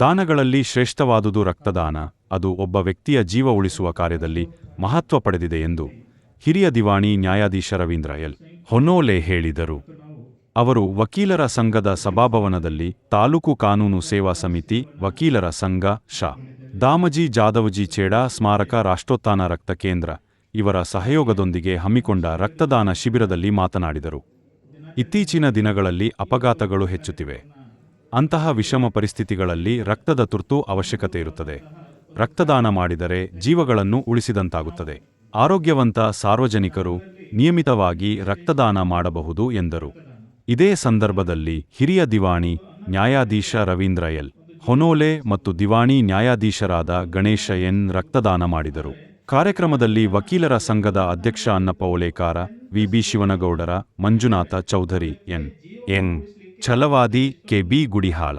ದಾನಗಳಲ್ಲಿ ಶ್ರೇಷ್ಠವಾದುದು ರಕ್ತದಾನ. ಅದು ಒಬ್ಬ ವ್ಯಕ್ತಿಯ ಜೀವ ಉಳಿಸುವ ಕಾರ್ಯದಲ್ಲಿ ಮಹತ್ವ ಪಡೆದಿದೆ ಎಂದು ಹಿರಿಯ ದಿವಾಣಿ ನ್ಯಾಯಾಧೀಶ ರವೀಂದ್ರ ಎಲ್. ಹೊನೋಲೆ ಹೇಳಿದರು. ಅವರು ವಕೀಲರ ಸಂಘದ ಸಭಾಭವನದಲ್ಲಿ ತಾಲೂಕು ಕಾನೂನು ಸೇವಾ ಸಮಿತಿ ವಕೀಲರ ಸಂಘ, ಶ. ದಾಮಜಿ ಜಾದವಜಿ ಚೇಡಾ ಸ್ಮಾರಕ ರಾಷ್ಟ್ರೋತ್ಥಾನ ರಕ್ತ ಕೇಂದ್ರ ಇವರ ಸಹಯೋಗದೊಂದಿಗೆ ಹಮ್ಮಿಕೊಂಡ ರಕ್ತದಾನ ಶಿಬಿರದಲ್ಲಿ ಮಾತನಾಡಿದರು. ಇತ್ತೀಚಿನ ದಿನಗಳಲ್ಲಿ ಅಪಘಾತಗಳು ಹೆಚ್ಚುತ್ತಿವೆ. ಅಂತಹ ವಿಷಮ ಪರಿಸ್ಥಿತಿಗಳಲ್ಲಿ ರಕ್ತದ ತುರ್ತು ಅವಶ್ಯಕತೆ ಇರುತ್ತದೆ. ರಕ್ತದಾನ ಮಾಡಿದರೆ ಜೀವಗಳನ್ನು ಉಳಿಸಿದಂತಾಗುತ್ತದೆ. ಆರೋಗ್ಯವಂತ ಸಾರ್ವಜನಿಕರು ನಿಯಮಿತವಾಗಿ ರಕ್ತದಾನ ಮಾಡಬಹುದು ಎಂದರು. ಇದೇ ಸಂದರ್ಭದಲ್ಲಿ ಹಿರಿಯ ದಿವಾಣಿ ನ್ಯಾಯಾಧೀಶ ರವೀಂದ್ರ ಎಲ್. ಹೊನೋಲೆ ಮತ್ತು ದಿವಾಣಿ ನ್ಯಾಯಾಧೀಶರಾದ ಗಣೇಶ ಎನ್. ರಕ್ತದಾನ ಮಾಡಿದರು. ಕಾರ್ಯಕ್ರಮದಲ್ಲಿ ವಕೀಲರ ಸಂಘದ ಅಧ್ಯಕ್ಷ Annappa Olekara VB Shivanagoudar, Manjunatha Chaudhari N. N. Chalavadi KB Gudihal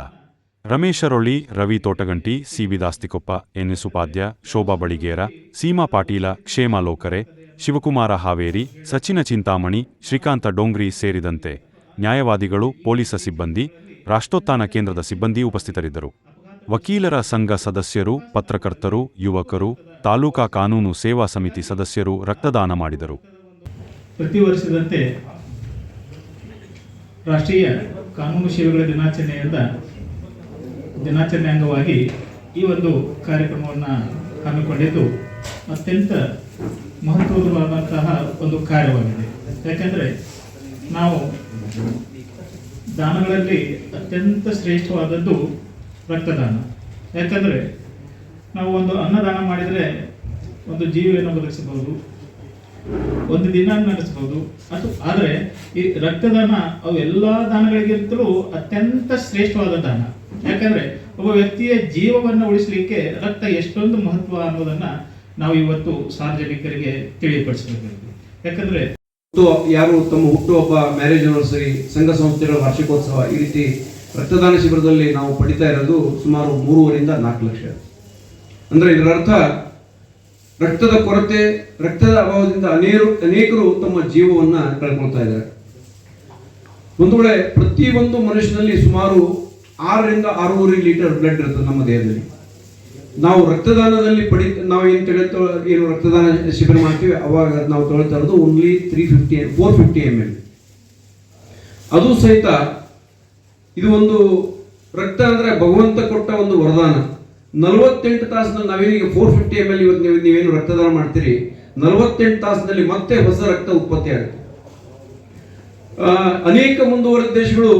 Rameshrolli Ravi Totaganti, CV Dastikoppa NS Upadhya, Shobha Baligera, Seema Patil, Kshema Lokare, Shivakumar Haveri, Sachin Chintamani, Srikanth Dogri ಸೇರಿದಂತೆ ನ್ಯಾಯವಾದಿಗಳು, ಪೊಲೀಸ ಸಿಬ್ಬಂದಿ, ರಾಷ್ಟ್ರೋತ್ಥಾನ ಕೇಂದ್ರದ ಸಿಬ್ಬಂದಿ ಉಪಸ್ಥಿತರಿದ್ದರು. ವಕೀಲರ ಸಂಘ ಸದಸ್ಯರು, ಪತ್ರಕರ್ತರು, ಯುವಕರು, ತಾಲೂಕಾ ಕಾನೂನು ಸೇವಾ ಸಮಿತಿ ಸದಸ್ಯರು ರಕ್ತದಾನ ಮಾಡಿದರು. ಪ್ರತಿ ವರ್ಷದಂತೆ ರಾಷ್ಟ್ರೀಯ ಕಾನೂನು ಸೇವೆಗಳ ದಿನಾಚರಣೆಯಿಂದ ದಿನಾಚರಣೆ ಅಂಗವಾಗಿ ಈ ಒಂದು ಕಾರ್ಯಕ್ರಮವನ್ನು ಹಮ್ಮಿಕೊಂಡಿದ್ದು ಅತ್ಯಂತ ಮಹತ್ವದವಾದಂತಹ ಒಂದು ಕಾರ್ಯವಾಗಿದೆ. ಯಾಕೆಂದರೆ ನಾವು ದಾನಗಳಲ್ಲಿ ಅತ್ಯಂತ ಶ್ರೇಷ್ಠವಾದದ್ದು ರಕ್ತದಾನ. ಯಾಕಂದರೆ ನಾವು ಒಂದು ಅನ್ನದಾನ ಮಾಡಿದರೆ ಒಂದು ಜೀವಿಯನ್ನು ಬದುಕಿಸಬಹುದು ಒಂದು ದಿನ ನಡೆಸಬಹುದು ಅದು ಆದರೆ ಈ ರಕ್ತದಾನ ಅವು ಎಲ್ಲ ದಾನಗಳಿಗಿಂತಲೂ ಅತ್ಯಂತ ಶ್ರೇಷ್ಠವಾದ ದಾನ. ಯಾಕಂದ್ರೆ ಒಬ್ಬ ವ್ಯಕ್ತಿಯ ಜೀವವನ್ನು ಉಳಿಸಲಿಕ್ಕೆ ರಕ್ತ ಎಷ್ಟೊಂದು ಮಹತ್ವ ಅನ್ನೋದನ್ನ ನಾವು ಇವತ್ತು ಸಾರ್ವಜನಿಕರಿಗೆ ತಿಳಿಯಪಡಿಸಬೇಕಾಗಿದೆ ಯಾಕಂದ್ರೆ ಯಾರು ತಮ್ಮ ಹುಟ್ಟುಹಬ್ಬ ಮ್ಯಾರೇಜ್ ಅನಿವರ್ಸರಿ ಸಂಘ ಸಂಸ್ಥೆಗಳ ವಾರ್ಷಿಕೋತ್ಸವ ಈ ರೀತಿ ರಕ್ತದಾನ ಶಿಬಿರದಲ್ಲಿ ನಾವು ಪಡಿತಾ ಇರೋದು ಸುಮಾರು ಮೂರುವರಿಂದ ನಾಲ್ಕು ಲಕ್ಷ. ಅಂದ್ರೆ ಇದರ ಅರ್ಥ ರಕ್ತದ ಕೊರತೆ, ರಕ್ತದ ಅಭಾವದಿಂದ ಅನೇರು, ಅನೇಕರು ತಮ್ಮ ಜೀವವನ್ನ ಕಳ್ಕೊಳ್ತಾ ಇದ್ದಾರೆ. ಒಂದು ವೇಳೆ ಪ್ರತಿಯೊಂದು ಮನುಷ್ಯನಲ್ಲಿ ಸುಮಾರು ಆರರಿಂದ ಆರೂವರೆ ಲೀಟರ್ ಬ್ಲಡ್ ಇರ್ತದೆ ನಮ್ಮ ದೇಹದಲ್ಲಿ. ನಾವು ರಕ್ತದಾನದಲ್ಲಿ ಪಡಿ, ನಾವು ಏನು ತೆಗೆದು ಏನು ರಕ್ತದಾನ ಶಿಬಿರ ಮಾಡ್ತೀವಿ, ಅವಾಗ ನಾವು ತೊಗೊಳ್ತಾ ಇರೋದು only three fifty four fifty M L ಅದು ಸಹಿತ ಇದು ಒಂದು ರಕ್ತ ಅಂದರೆ ಭಗವಂತ ಕೊಟ್ಟ ಒಂದು ವರದಾನ. ನಲವತ್ತೆಂಟು ತಾಸಿನಲ್ಲಿ ನಾವೇನಿಗೆ ಫೋರ್ ಫಿಫ್ಟಿ ಎಂ ಎಲ್ ಇವತ್ತು ನೀವು ನೀವೇನು ರಕ್ತದಾನ ಮಾಡ್ತೀರಿ? ನಲವತ್ತೆಂಟು ತಾಸಿನಲ್ಲಿ ಮತ್ತೆ ಹೊಸ ರಕ್ತ ಉತ್ಪತ್ತಿ ಆಗುತ್ತೆ. ಅನೇಕ ಮುಂದುವರೆದ ದೇಶಗಳು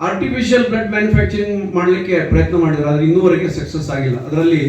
ಆರ್ಟಿಫಿಷಿಯಲ್ ಬ್ಲಡ್ ಮ್ಯಾನುಫ್ಯಾಕ್ಚರಿಂಗ್ ಮಾಡಲಿಕ್ಕೆ ಪ್ರಯತ್ನ ಮಾಡಿದ್ರು, ಆದರೆ ಇನ್ನೂವರೆಗೆ ಸಕ್ಸಸ್ ಆಗಿಲ್ಲ. ಅದರಲ್ಲಿ